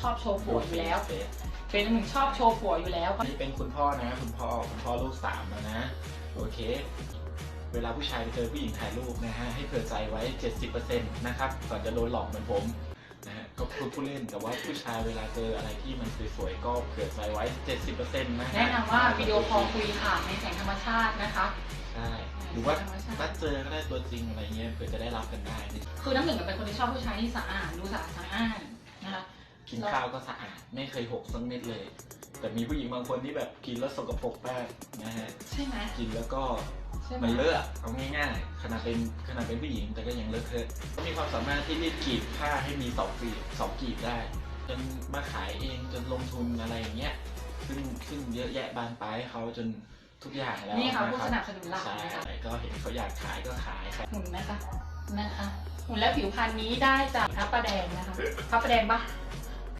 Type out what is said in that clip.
ชอบโชว์ผัวอยู่แล้วเฟซเป็นหนึ่งชอบโชว์ผัวอยู่แล้วนี่เป็นคุณพ่อนะ คุณพ่อคุณพ่อลูกสามแล้วนะ โอเค เวลาผู้ชายไปเจอผู้หญิงถ่ายรูปนะฮะให้เผื่อใจไว้ 70%นะครับก่อนจะโดนหลอกเหมือนผมนะฮะก็พูดผู้เล่นแต่ว่าผู้ชายเวลาเจออะไรที่มันสวยๆก็เผื่อใจไว้ 70%นะฮะแนะนำว่าวิดีโอคอลคุยค่ะในแสงธรรมชาตินะคะใช่หรือว่าธรรมชาตินัดเจอก็ได้ตัวจริงอะไรเงี้ยเผื่อจะได้รับกันได้ คือน้ำหนึ่งเป็นคนที่ชอบผู้ชายที่สะอาดดูสะอาดสะอ้านนะคะ กินข้าวก็สะอาด ไม่เคยหกสักเม็ดเลย แต่มีผู้หญิงบางคนที่แบบกินแล้วสกปรกมากนะฮะใช่ไหมกินแล้วก็ใช่ไหมมันเลอะเอาง่ายๆขนาดเป็นขนาดเป็นผู้หญิงแต่ก็ยังเลอะเทอะก็มีความสามารถที่รีดกรีบผ้าให้มีสองกรีบสองกรีบได้ จนมาขายเองจนลงทุนอะไรอย่างเงี้ยซึ่งซึ่งเยอะแยะบานปลายให้เขาจนทุกอย่างแล้วนี่ค่ะนะผู้คสรับนับสนุนหลักใช่นะคะก็เห็นเขาอยากขายก็ขายครับหุ่นนะคะนะคะหุ่นและผิวพรรณนี้ได้จากพระประแดงนะคะพระประแดงปะ